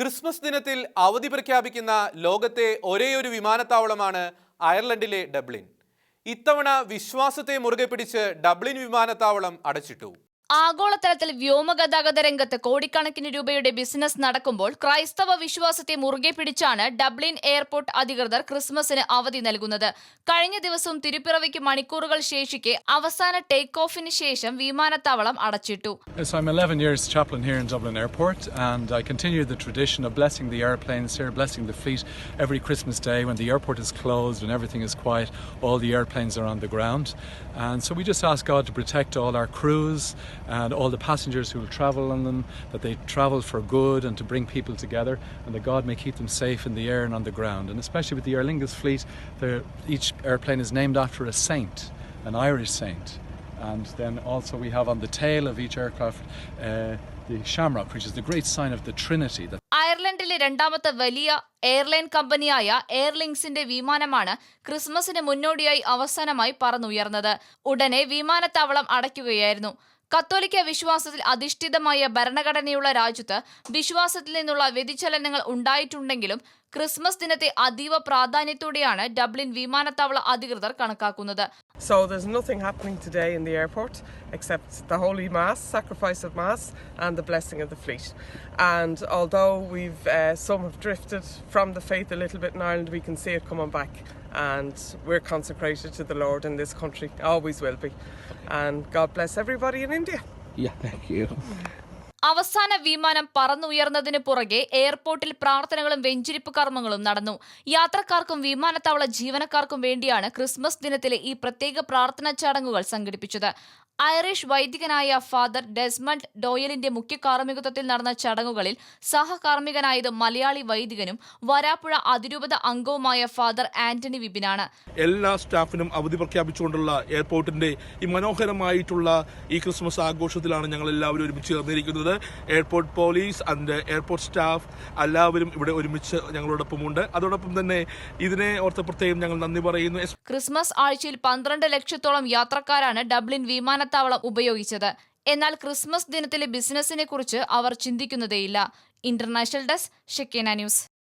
Christmas ദിനത്തിൽ അവധി പ്രഖ്യാപിക്കുന്ന ലോകത്തെ ഒരേയൊരു വിമാനത്താവളമാണ് അയർലൻഡിലെ ഡബ്ലിൻ. ഇത്തവണ വിശ്വാസത്തെ മുറുകെ പിടിച്ച് ഡബ്ലിൻ വിമാനത്താവളം അടച്ചിട്ടു. ആഗോളതലത്തിൽ വ്യോമഗതാഗത രംഗത്ത് കോടിക്കണക്കിന് രൂപയുടെ ബിസിനസ് നടക്കുമ്പോൾ ക്രൈസ്തവ വിശ്വാസത്തെ മുറുകെ പിടിച്ചാണ് ഡബ്ലിൻ എയർപോർട്ട് അധികൃതർ ക്രിസ്മസിന് അവധി നൽകുന്നത് കഴിഞ്ഞ ദിവസം തിരുപ്പിറവിക്ക് മണിക്കൂറുകൾ ശേഷിക്കെ അവസാന ടേക്ക് ഓഫിന് ശേഷം വിമാനത്താവളം അടച്ചിട്ടു So I'm 11 years chaplain here in Dublin Airport, and I continue the tradition of blessing the airplanes here, blessing the fleet every Christmas Day when the airport is closed and everything is quiet. All the airplanes are on the ground, and so we just ask God to protect all our crews and all the passengers who will travel on them, that they travel for good and to bring people together, and that God may keep them safe in the air and on the ground. And especially with the Aer Lingus fleet, each airplane is named after a saint, an Irish saint. And then also we have on the tail of each aircraft uh, the shamrock, which is the great sign of the Trinity. That അയർലൻഡിലെ രണ്ടാമത്തെ വലിയ airline കമ്പനിയായ എയർലിങ്സിന്റെ വിമാനമാണ് ക്രിസ്മസിന് മുന്നോടിയായി അവസാനമായി പറന്നുയർന്നത് ഉടനെ വിമാനത്താവളം അടയ്ക്കുകയായിരുന്നു കത്തോലിക്ക വിശ്വാസത്തിൽ അധിഷ്ഠിതമായ ഭരണഘടനയുള്ള രാജ്യത്ത് വിശ്വാസത്തിൽ നിന്നുള്ള വ്യതിചലനങ്ങൾ ഉണ്ടായിട്ടുണ്ടെങ്കിലും ക്രിസ്മസ് ദിനത്തെ അതീവ പ്രാധാന്യത്തോടെയാണ് ഡബ്ലിൻ വിമാനത്താവള അധികൃതർ കണക്കാക്കുന്നത് So there's nothing happening today in the airport except the Holy Mass, sacrifice of Mass, and the blessing of the fleet. And although we've uh, some have drifted from the faith a little bit in Ireland, we can see it coming back. And we're consecrated to the Lord in this country, always will be. And God bless everybody in India. Yeah, thank you. അവസാന വിമാനം പറന്നുയർന്നതിന് പുറകെ എയർപോർട്ടിൽ പ്രാർത്ഥനകളും വെഞ്ചിരിപ്പ് കർമ്മങ്ങളും നടന്നു. യാത്രക്കാർക്കും വിമാനത്താവള ജീവനക്കാർക്കും വേണ്ടിയാണ് ക്രിസ്മസ് ദിനത്തിലെ ഈ പ്രത്യേക പ്രാർത്ഥനാ ചടങ്ങുകൾ സംഘടിപ്പിച്ചത്. ഐറിഷ് വൈദികനായ ഫാദർ ഡെസ്മണ്ട് ഡോയലിന്റെ മുഖ്യ കാർമ്മികത്വത്തിൽ നടന്ന ചടങ്ങുകളിൽ സഹകാർമ്മികനായത് മലയാളി വൈദികനും വരാപ്പുഴ അതിരൂപത അംഗവുമായ ഫാദർ ആന്റണി വിബിനാണ് എല്ലാ സ്റ്റാഫിനും അവധി പ്രഖ്യാപിച്ചുകൊണ്ടുള്ള എയർപോർട്ടിന്റെ ഈ മനോഹരമായിട്ടുള്ള ഈ ക്രിസ്മസ് ആഘോഷത്തിലാണ് ഞങ്ങൾ എല്ലാവരും ഒരുമിച്ച് ചേർന്നിരിക്കുന്നത്. Airport police and airport staff എല്ലാവരും ഇവിടെ ഒരുമിച്ച് ഞങ്ങളോടൊപ്പമുണ്ട്. അതോടൊപ്പം തന്നെ ഇതിനെ ഓർത്ത് പ്രത്യേകം ഞങ്ങൾ നന്ദി പറയുന്നു. ക്രിസ്മസ് ആഴ്ചയിൽ പന്ത്രണ്ട് ലക്ഷത്തോളം യാത്രക്കാരാണ് ഡബ്ലിൻ വിമാനത്താവളം ഉപയോഗിച്ചത്. എന്നാൽ ക്രിസ്മസ് ദിനത്തിലെ ബിസിനസിനെ കുറിച്ച് അവർ ചിന്തിക്കുന്നതേയില്ല. ഇന്റർനാഷണൽ ഡെസ്ക് ഷെക്കേന ന്യൂസ്.